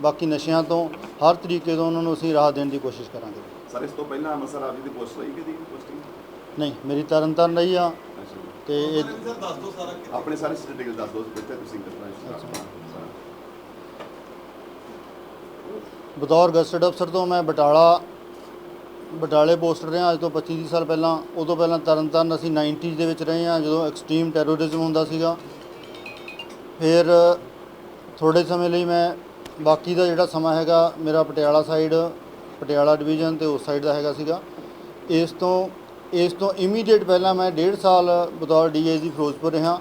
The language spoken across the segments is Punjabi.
ਬਾਕੀ ਨਸ਼ਿਆਂ ਤੋਂ ਹਰ ਤਰੀਕੇ ਤੋਂ ਉਹਨਾਂ ਨੂੰ ਅਸੀਂ ਰਾਹਤ ਦੇਣ ਦੀ ਕੋਸ਼ਿਸ਼ ਕਰਾਂਗੇ। ਸਰ ਇਸ ਤੋਂ ਪਹਿਲਾਂ ਅੰਮ੍ਰਿਤਸਰ ਆਪ ਜੀ ਦੀ ਪੋਸਟ ਰਹੀ ਕਿਹਦੀ ਪੋਸਟਿੰਗ ਨਹੀਂ ਮੇਰੀ ਤਰਨ ਤਾਰਨ ਰਹੀ ਆ। ਤੇ ਇਹ ਸਰ ਦੱਸ ਦਿਓ ਸਾਰਾ ਕਿ ਆਪਣੇ ਸਾਰੇ ਡਿਟੇਲ ਦੱਸ ਦਿਓ ਕਿੱਥੇ ਤੁਸੀਂ ਕਰਨਾ ਬਤੌਰ ਗਸਟਡ ਅਫਸਰ ਤੋਂ ਮੈਂ ਬਟਾਲਾ ਬਟਾਲੇ ਪੋਸਟ ਰਿਹਾ ਅੱਜ ਤੋਂ 25 30 ਸਾਲ ਪਹਿਲਾਂ। ਉਦੋਂ ਪਹਿਲਾਂ ਤਰਨਤਾਰਨ ਅਸੀਂ 90s ਦੇ ਵਿੱਚ ਰਹੇ ਹਾਂ ਜਦੋਂ ਐਕਸਟ੍ਰੀਮ ਟੈਰੋਰਿਜ਼ਮ ਹੁੰਦਾ ਸੀਗਾ। ਫਿਰ ਥੋੜੇ ਸਮੇਂ ਲਈ ਮੈਂ ਬਾਕੀ ਦਾ ਜਿਹੜਾ ਸਮਾਂ ਹੈਗਾ ਮੇਰਾ ਪਟਿਆਲਾ ਸਾਈਡ ਪਟਿਆਲਾ ਡਿਵੀਜ਼ਨ ਤੇ ਉਸ ਸਾਈਡ ਦਾ ਹੈਗਾ ਸੀਗਾ। ਇਸ ਤੋਂ ਇਸ ਤੋਂ ਇਮੀਡੀਏਟ ਪਹਿਲਾਂ ਮੈਂ 1.5 ਸਾਲ ਬਤੌਰ ਡੀਆਈਜੀ ਫਿਰੋਜ਼ਪੁਰ ਰਿਹਾ,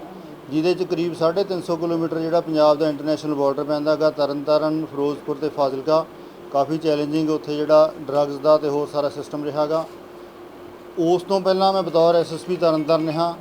ਜਿਹਦੇ ਚ ਕਰੀਬ 350 ਕਿਲੋਮੀਟਰ ਜਿਹੜਾ ਪੰਜਾਬ ਦਾ ਇੰਟਰਨੈਸ਼ਨਲ ਬਾਰਡਰ ਪੈਂਦਾ ਹੈਗਾ, ਤਰਨਤਾਰਨ, ਫਿਰੋਜ਼ਪੁਰ ਤੇ ਫਾਜ਼ਿਲਕਾ। ਕਾਫੀ ਚੈਲੰਜਿੰਗ ਉੱਥੇ ਜਿਹੜਾ ਡਰੱਗਸ ਦਾ ਤੇ ਹੋਰ ਸਾਰਾ ਸਿਸਟਮ ਰਿਹਾਗਾ ਉਸ ਤੋਂ ਪਹਿਲਾਂ ਮੈਂ ਬਤੌਰ ਐਸਐਸਪੀ ਤਰਨਤਾਰਨ ਰਿਹਾ।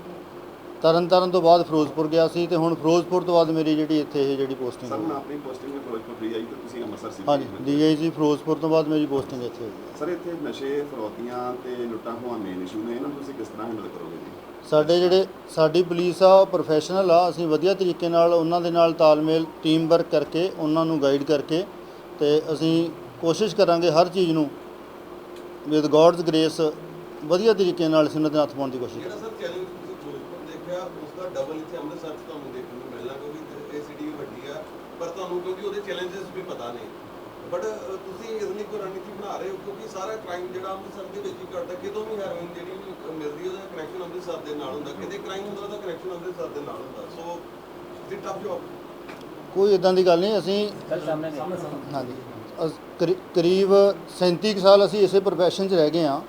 ਤਰਨਤਾਰਨ ਤੋਂ ਬਾਅਦ ਫਿਰੋਜ਼ਪੁਰ ਗਿਆ ਸੀ ਤੇ ਹੁਣ ਫਿਰੋਜ਼ਪੁਰ ਤੋਂ ਬਾਅਦ ਮੇਰੀ ਜਿਹੜੀ ਇੱਥੇ ਇਹ ਜਿਹੜੀ ਪੋਸਟਿੰਗ ਸਰ ਹੁਣ ਆਪਣੀ ਪੋਸਟਿੰਗ ਵੀ ਫਿਰੋਜ਼ਪੁਰ ਦੀ ਆਈ ਤੇ ਤੁਸੀਂ ਅੰਮ੍ਰਿਤਸਰ ਸੀ ਹਾਂਜੀ ਡੀਆਈਜੀ ਫਿਰੋਜ਼ਪੁਰ ਤੋਂ ਬਾਅਦ ਮੇਰੀ ਪੋਸਟਿੰਗ ਇੱਥੇ ਹੋਈ। ਹੈ ਸਰ ਇੱਥੇ ਨਸ਼ੇ ਫਰੋਤੀਆਂ ਤੇ ਲੁੱਟਾਂ ਖੋਹਾਂ ਮੇਨ ਇਸ਼ੂ ਨੇ। ਇਹਨਾਂ ਨੂੰ ਤੁਸੀਂ ਕਿਸ ਤਰ੍ਹਾਂ ਹੈਂਡਲ ਕਰੋਗੇ ਜੀ? ਸਾਡੇ ਜਿਹੜੇ ਸਾਡੀ ਪੁਲਿਸ ਆ ਪ੍ਰੋਫੈਸ਼ਨਲ ਆ। ਅਸੀਂ ਵਧੀਆ ਤਰੀਕੇ ਨਾਲ ਉਹਨਾਂ ਦੇ ਨਾਲ ਤਾਲਮੇਲ ਟੀਮ ਵਰਕ ਕਰਕੇ ਉਹਨਾਂ ਨੂੰ ਗਾਈਡ ਕਰਕੇ ਤੇ ਅਸੀਂ ਕੋਸ਼ਿਸ਼ ਕਰਾਂਗੇ ਹਰ ਚੀਜ਼ ਨੂੰ ਵਿਦ ਗੋਡਸ ਗ੍ਰੇਸ ਵਧੀਆ ਤਰੀਕੇ ਨਾਲ ਅਸੀਂ ਉਹਨਾਂ ਦੇ ਹੱਥ ਪਾਉਣ ਦੀ ਕੋਸ਼ਿਸ਼ ਜਿਹੜਾ ਸਰ ਚੈਲੰਜ ਦੇਖਿਆ ਉਸ ਦਾ ਡਬਲ ਇੱਥੇ ਅੰਮ੍ਰਿਤਸਰ 'ਚ ਤੁਹਾਨੂੰ ਦੇਖਣ ਨੂੰ ਮਿਲਣਾ ਕਿਉਂਕਿ ਇਹ ਸਿਟੀ ਵੱਡੀ ਆ ਪਰ ਤੁਹਾਨੂੰ ਕਿਉਂਕਿ ਉਹਦੇ ਚੈਲੰਜਸ ਵੀ ਪਤਾ ਨੇ। ਬਟ ਤੁਸੀਂ ਇਸ ਲਈ ਕੋਈ ਰਣਨੀਤੀ ਬਣਾ ਰਹੇ ਹੋ ਕਿਉਂਕਿ ਸਾਰਾ ਕ੍ਰਾਈਮ ਜਿਹੜਾ ਅੰਮ੍ਰਿਤਸਰ ਦੇ ਵਿੱਚ ਹੀ ਘਟਦਾ ਕਿਤੋਂ ਵੀ ਹੈਰੋਇਨ ਜਿਹੜੀ ਮਿਲਦੀ ਉਹਦਾ ਕਨੈਕਸ਼ਨ ਅੰਮ੍ਰਿਤਸਰ ਦੇ ਨਾਲ ਹੁੰਦਾ। ਕਿਤੇ ਕ੍ਰਾਈਮ ਹੁੰਦਾ ਉਹਦਾ ਕਨੈਕਸ਼ਨ ਅੰਮ੍ਰਿਤਸਰ ਦੇ ਨਾਲ ਹੁੰਦਾ। ਸੋ ਇਟ ਟਫ ਜੌਬ ਕੋਈ ਇਦਾਂ ਦੀ ਗੱਲ ਨਹੀਂ ਅਸੀਂ ਹਾਂਜੀ। ਕਰੀਬ 37 ਕੁ ਸਾਲ ਅਸੀਂ ਇਸੇ ਪ੍ਰੋਫੈਸ਼ਨ 'ਚ ਰਹਿ ਗਏ ਆ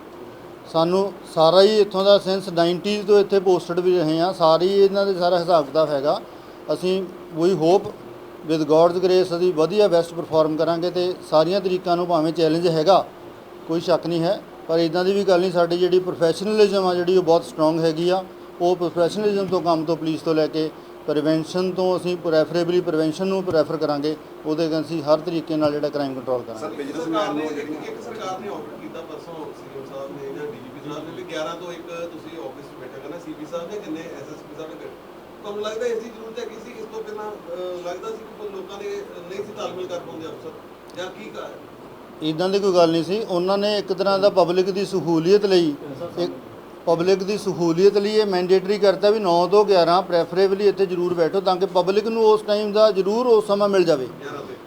ਸਾਨੂੰ ਸਾਰਾ ਹੀ ਇੱਥੋਂ ਦਾ ਸੈਂਸ 90s ਤੋਂ ਇੱਥੇ ਪੋਸਟਡ ਵੀ ਰਹੇ ਆ ਸਾਰੀ ਇਹਨਾਂ ਦੇ ਸਾਰਾ ਹਿਸਾਬ ਕਿਤਾਬ ਹੈਗਾ। ਅਸੀਂ ਵੀ ਹੋਪ ਵਿਦ ਗੋਡਸ ਗ੍ਰੇਸ ਅਸੀਂ ਵਧੀਆ ਬੈਸਟ ਪਰਫਾਰਮ ਕਰਾਂਗੇ ਤੇ ਸਾਰੀਆਂ ਤਰੀਕਾਂ ਨੂੰ ਭਾਵੇਂ ਚੈਲੰਜ ਹੈਗਾ, ਕੋਈ ਸ਼ੱਕ ਨਹੀਂ ਹੈ। ਪਰ ਇਦਾਂ ਦੀ ਵੀ ਗੱਲ ਨਹੀਂ, ਸਾਡੀ ਜਿਹੜੀ ਪ੍ਰੋਫੈਸ਼ਨਲਿਜ਼ਮ ਆ ਜਿਹੜੀ ਉਹ ਬਹੁਤ ਸਟਰੋਂਗ ਹੈਗੀ ਆ। ਉਹ ਪ੍ਰੋਫੈਸ਼ਨਲਿਜ਼ਮ ਤੋਂ ਕੰਮ ਤੋਂ ਪੁਲਿਸ ਤੋਂ ਲੈ ਕੇ ਪ੍ਰੀਵੈਂਸ਼ਨ ਤੋਂ ਅਸੀਂ ਪ੍ਰੈਫਰੇਬਲੀ ਪ੍ਰੀਵੈਂਸ਼ਨ ਨੂੰ ਪ੍ਰੈਫਰ ਕਰਾਂਗੇ ਉਹਦੇ ਅਗੇਂਸਟ ਅਸੀਂ ਹਰ ਤਰੀਕੇ ਨਾਲ ਜਿਹੜਾ ਕ੍ਰਾਈਮ ਕੰਟਰੋਲ ਸਰ ਕਰਾਂਗੇ। ਬਿਜ਼ਨਸਮੈਨ ਸਰਕਾਰ ਨੇ ਨੂੰ ਇੱਕ ਸਰਕਾਰ ਨੇ ਆਰਡਰ ਕੀਤਾ ਪਰਸੋਂ ਸੀਐਮ ਸਾਹਿਬ ਨੇ ਜਾਂ ਡੀਜੀਪੀ ਸਾਹਿਬ ਨੇ ਵੀ 11 ਤੋਂ ਇੱਕ ਤੁਸੀਂ ਆਫਿਸ 'ਚ ਬੈਠਾ ਕਰਨਾ ਸੀਪੀ ਸਾਹਿਬ ਨੇ ਜਿੰਨੇ ਐਸਐਸਪੀ ਸਾਹਿਬ ਨੇ ਤੁਹਾਨੂੰ ਲੱਗਦਾ ਇਸ ਦੀ ਜ਼ਰੂਰਤ ਹੈਗੀ ਸੀ? ਇਸ ਤੋਂ ਪਹਿਲਾਂ ਅਹ, ਲੱਗਦਾ ਸੀ ਕਿ ਕੋਈ ਲੋਕਾਂ ਦੇ ਨਹੀਂ ਸੀ ਤਾਲਮੇਲ ਕਰ ਪਾਉਂਦੇ ਅਫਸਰ? ਜਾਂ ਕੀ ਕਰ ਇਦਾਂ ਦੀ ਕੋਈ ਗੱਲ ਨਹੀਂ ਸੀ। ਉਹਨਾਂ ਨੇ ਇੱਕ ਤਰ੍ਹਾਂ ਦਾ ਪਬਲਿਕ ਦੀ ਸਹੂਲੀਅਤ ਲਈ ਇੱਕ ਪਬਲਿਕ ਦੀ ਸਹੂਲੀਅਤ ਲਈ ਇਹ ਮੈਂਡੇਟਰੀ ਕਰਤਾ ਵੀ 9 ਤੋਂ 11 ਪ੍ਰੈਫਰੇਬਲੀ ਇੱਥੇ ਜ਼ਰੂਰ ਬੈਠੋ ਤਾਂ ਕਿ ਪਬਲਿਕ ਨੂੰ ਉਸ ਟਾਈਮ ਦਾ ਜ਼ਰੂਰ ਉਸ ਸਮਾਂ ਮਿਲ ਜਾਵੇ।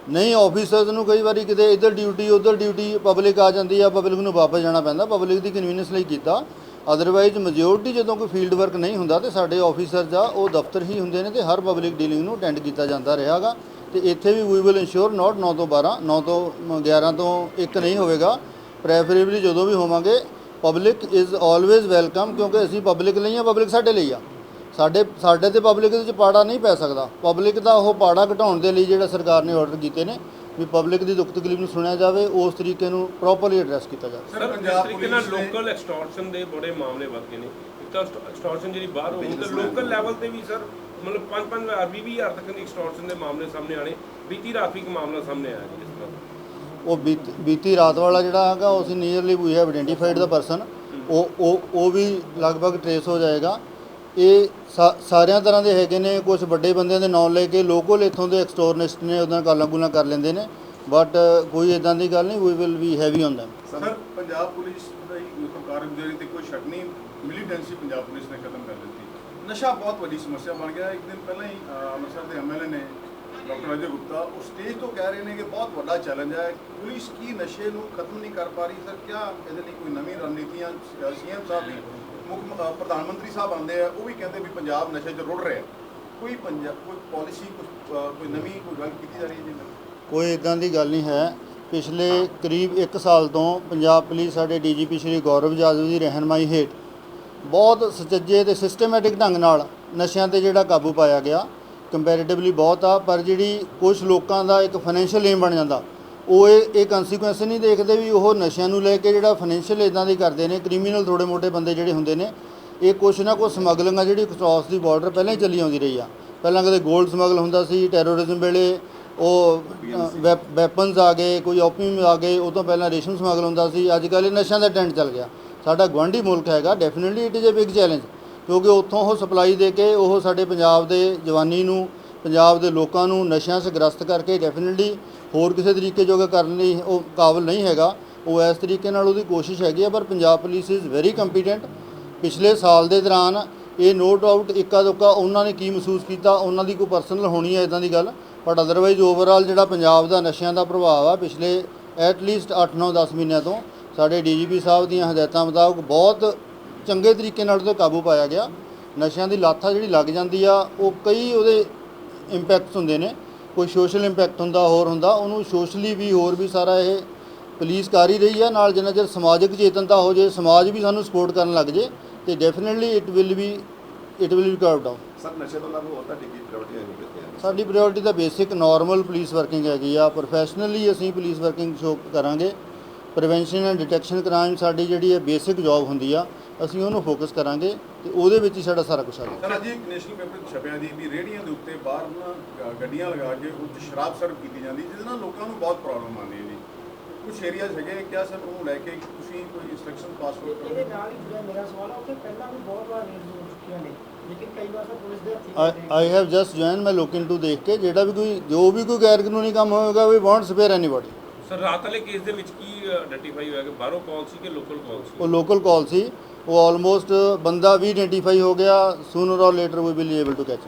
ਨਹੀਂ ਆਫੀਸਰਸ ਨੂੰ ਕਈ ਵਾਰੀ ਕਿਤੇ ਇੱਧਰ ਡਿਊਟੀ ਉੱਧਰ ਡਿਊਟੀ ਪਬਲਿਕ ਆ ਜਾਂਦੀ ਆ ਪਬਲਿਕ ਨੂੰ ਵਾਪਸ ਜਾਣਾ ਪੈਂਦਾ ਪਬਲਿਕ ਦੀ ਕਨਵੀਨੀਅੰਸ ਲਈ ਕੀਤਾ। ਅਦਰਵਾਈਜ਼ ਮੈਜੋਰਟੀ ਜਦੋਂ ਕੋਈ ਫੀਲਡ ਵਰਕ ਨਹੀਂ ਹੁੰਦਾ ਤੇ ਸਾਡੇ ਆਫੀਸਰਸ ਆ ਉਹ ਦਫ਼ਤਰ ਹੀ ਹੁੰਦੇ ਨੇ ਤੇ ਹਰ ਪਬਲਿਕ ਡੀਲਿੰਗ ਨੂੰ ਅਟੈਂਡ ਕੀਤਾ ਜਾਂਦਾ ਰਿਹਾਗਾ। ਤੇ ਇੱਥੇ ਵੀ ਵੀ ਵਿਲ ਇਨਸ਼ੋਰ ਨਾਟ 9 ਤੋਂ 12 9 ਤੋਂ 11 ਤੋਂ 1 ਨਹੀਂ ਹੋਵੇਗਾ। ਪ੍ਰੈਫਰੇਬਲੀ ਜਦੋਂ ਵੀ ਹੋਵਾਂਗੇ ਪਬਲਿਕ ਇਜ਼ ਆਲਵੇਜ਼ ਵੈਲਕਮ ਕਿਉਂਕਿ ਅਸੀਂ ਪਬਲਿਕ ਲਈ ਆ ਪਬਲਿਕ ਸਾਡੇ ਲਈ ਆ। ਸਾਡੇ ਸਾਡੇ ਤੇ ਪਬਲਿਕ ਦੇ ਵਿੱਚ ਪਾੜਾ ਨਹੀਂ ਪੈ ਸਕਦਾ। ਪਬਲਿਕ ਦਾ ਉਹ ਪਾੜਾ ਘਟਾਉਣ ਦੇ ਲਈ ਜਿਹੜਾ ਸਰਕਾਰ ਨੇ ਆਰਡਰ ਕੀਤੇ ਨੇ ਵੀ ਪਬਲਿਕ ਦੀ ਦੁੱਖ ਤਕਲੀਫ ਨੂੰ ਸੁਣਿਆ ਜਾਵੇ ਉਸ ਤਰੀਕੇ ਨੂੰ ਪ੍ਰੋਪਰਲੀ ਐਡਰੈਸ ਕੀਤਾ ਜਾਵੇ। ਸਰ ਪੰਜਾਬ ਤਰੀਕੇ ਨਾਲ ਲੋਕਲ ਐਕਸਟੋਰਸ਼ਨ ਦੇ ਬੜੇ ਮਾਮਲੇ ਵੱਧ ਗਏ ਨੇ। ਇੱਕ ਤਾਂ ਐਕਸਟੋਰਸ਼ਨ ਜਿਹੜੀ ਬਾਹਰ ਹੋਊਗੀ ਤਾਂ ਲੋਕਲ ਲੈਵਲ ਤੇ ਵੀ ਸਰ ਮਤਲਬ 5-5 ਹਜ਼ਾਰ 20 ਹਜ਼ਾਰ ਤੱਕ ਦੀ ਐਕਸਟੋਰਸ਼ਨ ਦੇ ਮਾਮਲੇ ਸਾਹਮਣੇ ਆਣੇ ਬੀਤੀ ਰਾਤ ਵੀ ਇੱਕ ਮਾਮਲਾ ਸਾਹਮਣੇ ਆਇਆ ਜੀ ਇਸ ਤਰ੍ਹਾਂ। ਉਹ ਬੀਤ- ਬੀਤੀ ਰਾਤ ਵਾਲਾ ਜਿਹੜਾ ਹੈਗਾ ਉਹ nearly we have identified the person ਉਹ ਉਹ ਉਹ ਵੀ ਲਗਭਗ ਟਰੇਸ ਹੋ ਜਾਏਗਾ। ਇਹ ਸਾ- ਸਾਰਿਆਂ ਤਰ੍ਹਾਂ ਦੇ ਹੈਗੇ ਨੇ ਕੁਝ ਵੱਡੇ ਬੰਦਿਆਂ ਦੇ ਨਾਂ ਲੈ ਕੇ ਲੋਕਲ ਇੱਥੋਂ ਦੇ ਐਕਸਟੋਰਨਿਸਟ ਨੇ ਉਹਨਾਂ ਗਾਲਾਂ ਗੁਲਾਂ ਕਰ ਲੈਂਦੇ ਨੇ। ਬਟ ਕੋਈ ਇਦਾਂ ਦੀ ਗੱਲ ਨਹੀਂ we will be heavy on them sir Punjab police ਦੀ ਕਾਰਗੁਜ਼ਾਰੀ ਤੇ ਕੋਈ ਸ਼ੱਕ ਨਹੀਂ ਮਿਲੀਟੈਂਸੀ ਪੰਜਾਬ ਪੁਲਿਸ ਨੇ ਖਤਮ ਕਰ ਦਿੱਤੀ। ਨਸ਼ਾ ਬਹੁਤ ਵੱਡੀ ਸਮੱਸਿਆ ਬਣ ਗਿਆ। ਇੱਕ ਦਿਨ ਪਹਿਲਾਂ ਹੀ ਅਹ, ਅੰਮ੍ਰਿਤਸਰ ਦੇ ਐਮਐਲਏ ਨੇ ਡਾਕਟਰ ਅਜੇ ਗੁਪਤਾ, ਉਹ ਸਟੇਜ ਤੋਂ ਕਹਿ ਰਹੇ ਨੇ ਕਿ ਬਹੁਤ ਵੱਡਾ ਚੈਲੰਜ ਹੈ। ਪੁਲਿਸ ਕੀ ਨਸ਼ੇ ਨੂੰ ਖਤਮ ਨਹੀਂ ਕਰ ਪਾ ਰਹੀ? ਸਰ ਕਿਆ ਇਹਦੇ ਲਈ ਕੋਈ ਨਵੀਂ ਰਣਨੀਤੀਆਂ ਸੀਐਮ ਸਾਹਿਬ ਵੀ ਮੁੱਖ ਪ੍ਰਧਾਨ ਮੰਤਰੀ ਸਾਹਿਬ ਆਉਂਦੇ ਆ, ਉਹ ਵੀ ਕਹਿੰਦੇ ਵੀ ਪੰਜਾਬ ਨਸ਼ੇ 'ਚ ਰੁੜ ਰਿਹਾ। ਕੋਈ ਪੰਜਾਬ ਕੋਈ ਪਾਲਿਸੀ ਕੋਈ ਨਵੀਂ ਕੋਈ ਗੱਲ ਕੀਤੀ ਜਾ ਰਹੀ ਹੈ ਜੀ ਕੋਈ ਇਦਾਂ ਦੀ ਗੱਲ ਨਹੀਂ ਹੈ। ਪਿਛਲੇ ਕਰੀਬ 1 ਸਾਲ ਤੋਂ ਪੰਜਾਬ ਪੁਲਿਸ ਸਾਡੇ ਡੀਜੀਪੀ ਸ਼੍ਰੀ ਗੌਰਵ ਜਾਦਵ ਦੀ ਰਹਿਨਮਾਈ ਹੇਠ ਬਹੁਤ ਸੁਚੱਜੇ ਤੇ ਸਿਸਟਮੈਟਿਕ ਢੰਗ ਨਾਲ ਨਸ਼ਿਆਂ ਤੇ ਜਿਹੜਾ ਕਾਬੂ ਪਾਇਆ ਗਿਆ। ਕੰਪੈਰੀਟਿਵਲੀ ਬਹੁਤ ਆ ਪਰ ਜਿਹੜੀ ਕੁਝ ਲੋਕਾਂ ਦਾ ਇੱਕ ਫਾਈਨੈਂਸ਼ੀਅਲ ਏਮ ਬਣ ਜਾਂਦਾ ਉਹ ਇਹ ਇਹ ਕਨਸੀਕੁਐਂਸ ਨਹੀਂ ਦੇਖਦੇ ਵੀ ਉਹ ਨਸ਼ਿਆਂ ਨੂੰ ਲੈ ਕੇ ਜਿਹੜਾ ਫਾਈਨੈਂਸ਼ੀਅਲ ਇਦਾਂ ਦੀ ਕਰਦੇ ਨੇ ਕ੍ਰਿਮੀਨਲ ਥੋੜੇ ਮੋਟੇ ਬੰਦੇ ਜਿਹੜੇ ਹੁੰਦੇ ਨੇ ਇਹ ਕੁਛ ਨਾ ਕੁਛ ਸਮਗਲਿੰਗ ਆ ਜਿਹੜੀ ਕ੍ਰਾਸ ਦੀ ਬਾਰਡਰ ਪਹਿਲਾਂ ਹੀ ਚੱਲੀ ਆਉਂਦੀ ਰਹੀ ਆ। ਪਹਿਲਾਂ ਕਦੇ 골ਡ ਸਮਗਲ ਹੁੰਦਾ ਸੀ ਟੈਰੋਰਿਜ਼ਮ ਵੇਲੇ ਉਹ ਵੈਪਨਸ ਆ ਗਏ ਕੋਈ ਓਪੀਅਮ ਆ ਗਏ ਉਹ ਤੋਂ ਪਹਿਲਾਂ ਰੇਸ਼ਮ ਸਮਗਲ ਹੁੰਦਾ ਸੀ ਅੱਜ ਕੱਲ੍ਹ ਇਹ ਨਸ਼ਿਆਂ ਦਾ ਟ੍ਰੈਂਡ ਚੱਲ ਗਿਆ। ਸਾਡਾ ਗੁਆਂਢੀ ਮੁਲਕ ਹੈਗਾ definitely it is a big challenge ਕਿਉਂਕਿ ਉੱਥੋਂ ਉਹ ਸਪਲਾਈ ਦੇ ਕੇ ਉਹ ਸਾਡੇ ਪੰਜਾਬ ਦੇ ਜਵਾਨੀ ਨੂੰ, ਪੰਜਾਬ ਦੇ ਲੋਕਾਂ ਨੂੰ ਨਸ਼ਿਆਂ 'ਚ ਗ੍ਰਸਤ ਕਰਕੇ ਡੈਫੀਨਿਟਲੀ ਹੋਰ ਕਿਸੇ ਤਰੀਕੇ ਜੋਗਾ ਕਰਨ ਲਈ ਉਹ ਕਾਬਲ ਨਹੀਂ ਹੈਗਾ। ਉਹ ਇਸ ਤਰੀਕੇ ਨਾਲ ਉਹਦੀ ਕੋਸ਼ਿਸ਼ ਹੈਗੀ ਹੈ ਪਰ Punjab police is very competent ਪਿਛਲੇ ਸਾਲ ਦੇ ਦੌਰਾਨ ਇਹ ਨੋ ਡਾਊਟ ਇੱਕਾ ਦੁੱਕਾ ਉਹਨਾਂ ਨੇ ਕੀ ਮਹਿਸੂਸ ਕੀਤਾ, ਉਹਨਾਂ ਦੀ ਕੋਈ ਪਰਸਨਲ ਹੋਣੀ ਹੈ ਇਦਾਂ ਦੀ ਗੱਲ। ਬਟ ਅਦਰਵਾਈਜ਼ ਓਵਰਆਲ ਜਿਹੜਾ ਪੰਜਾਬ ਦਾ ਨਸ਼ਿਆਂ ਦਾ ਪ੍ਰਭਾਵ ਆ, ਪਿਛਲੇ ਐਟ ਲੀਸਟ 8 9 10 ਮਹੀਨਿਆਂ ਤੋਂ ਸਾਡੇ ਡੀਜੀਪੀ ਸਾਹਿਬ ਦੀਆਂ ਹਦਾਇਤਾਂ ਮੁਤਾਬਕ ਬਹੁਤ ਚੰਗੇ ਤਰੀਕੇ ਨਾਲ ਉਹਤੇ ਕਾਬੂ ਪਾਇਆ ਗਿਆ। ਨਸ਼ਿਆਂ ਦੀ ਲਾਥਾ ਜਿਹੜੀ ਲੱਗ ਜਾਂਦੀ ਆ ਉਹ ਕਈ ਉਹਦੇ ਇੰਪੈਕਟਸ ਹੁੰਦੇ ਨੇ। ਕੋਈ ਸੋਸ਼ਲ ਇੰਪੈਕਟ ਹੁੰਦਾ ਹੋਰ ਹੁੰਦਾ ਉਹਨੂੰ ਸੋਸ਼ਲੀ ਵੀ ਹੋਰ ਵੀ ਸਾਰਾ ਇਹ ਪੁਲਿਸ ਕਰ ਹੀ ਰਹੀ ਆ। ਨਾਲ ਜਿੰਨਾ ਚਿਰ ਸਮਾਜਿਕ ਚੇਤਨਤਾ ਹੋ ਜੇ ਸਮਾਜ ਵੀ ਸਾਨੂੰ ਸਪੋਰਟ ਕਰਨ ਲੱਗ ਜੇ ਤੇ definitely it will be it will be curved out sir ਨਸ਼ੇ ਤੋਂ ਇਲਾਵਾ ਹੋਰ ਤੁਹਾਡੀ ਕੀ ਪ੍ਰਾਇੋਰਟੀ ਹੈ ਕਿਤੇ ਸਾਡੀ ਪ੍ਰਾਇੋਰਟੀ ਤਾਂ ਬੇਸਿਕ ਨਾਰਮਲ ਪੁਲਿਸ ਵਰਕਿੰਗ ਹੈਗੀ ਆ। ਪ੍ਰੋਫੈਸ਼ਨਲੀ ਅਸੀਂ ਪੁਲਿਸ ਵਰਕਿੰਗ ਸ਼ੋ ਕਰਾਂਗੇ। ਪ੍ਰੀਵੈਂਸ਼ਨ ਐਂਡ ਡਿਟੈਕਸ਼ਨ ਕ੍ਰਾਈਮ ਸਾਡੀ ਜਿਹੜੀ ਹੈ ਬੇਸਿਕ ਜੌਬ ਹੁੰਦੀ ਆ। ਅਸੀਂ ਉਹਨੂੰ ਫੋਕਸ ਕਰਾਂਗੇ ਤੇ ਉਹਦੇ ਵਿੱਚ ਹੀ ਸਾਡਾ ਸਾਰਾ ਕੁਝ ਆ ਸਰ ਅੱਜ ਇੱਕ ਨੈਸ਼ਨਲ ਪੇਪਰ ਛਪਿਆ ਦੀ ਵੀ ਰੇਹੜੀਆਂ ਦੇ ਉੱਤੇ ਬਾਹਰ ਨਾ ਗ- ਗੱਡੀਆਂ ਲਗਾ ਕੇ ਉਹ 'ਚ ਸ਼ਰਾਬ ਸਰਵ ਕੀਤੀ ਜਾਂਦੀ ਜਿਹਦੇ ਨਾਲ ਲੋਕਾਂ ਨੂੰ ਬਹੁਤ ਪ੍ਰੋਬਲਮ ਆਉਂਦੀ ਹੈ ਜੀ। ਕੁਝ ਏਰੀਆਜ਼ ਹੈਗੇ ਕਿਆ ਸਰ ਉਹਨੂੰ ਲੈ ਕੇ ਤੁਸੀਂ ਕੋਈ ਇਨਸਟਰਕਸ਼ਨ ਪਾਸ ਇਹਦੇ ਕਰੋ ਨਾਲ ਹੀ ਜਿਹੜਾ ਮੇਰਾ ਸਵਾਲ ਆ ਉੱਥੇ ਪਹਿਲਾਂ ਵੀ ਬਹੁਤ ਵਾਰ ਰੇਡਸ ਹੋ ਚੁੱਕੀਆਂ ਨੇ ਲੇਕਿਨ ਕਈ ਵਾਰ ਤਾਂ ਪੁਲਿਸ ਦੇ ਹੱਥੀਂ ਆਈ ਹੈਵ ਜਸਟ ਜੁਆਇਨ ਮੈਂ ਲੁੱਕ ਇਨਟੂ ਦੇਖ ਕੇ ਜਿਹੜਾ ਵੀ ਕੋਈ ਜੋ ਵੀ ਕੋਈ ਗੈਰ ਕਾਨੂੰਨੀ ਕੰਮ ਹੋਏਗਾ we won't spare anybody sir ਰਾਤ ਵਾਲੇ ਕੇਸ ਦੇ ਵਿੱਚ ਕੀ ਆਇਡੈਂਟੀਫਾਈ ਹੋਇਆ ਕਿ ਬਾਹਰੋਂ ਕਾਲ ਸੀ ਕਿ ਲੋਕਲ ਕਾਲ ਸੀ? ਉਹ ਲੋਕਲ ਕਾਲ ਸੀ। ਉਹ ਆਲਮੋਸਟ ਬੰਦਾ ਵੀ ਆਇਡੈਂਟੀਫਾਈ ਹੋ ਗਿਆ sooner or later we will able to catch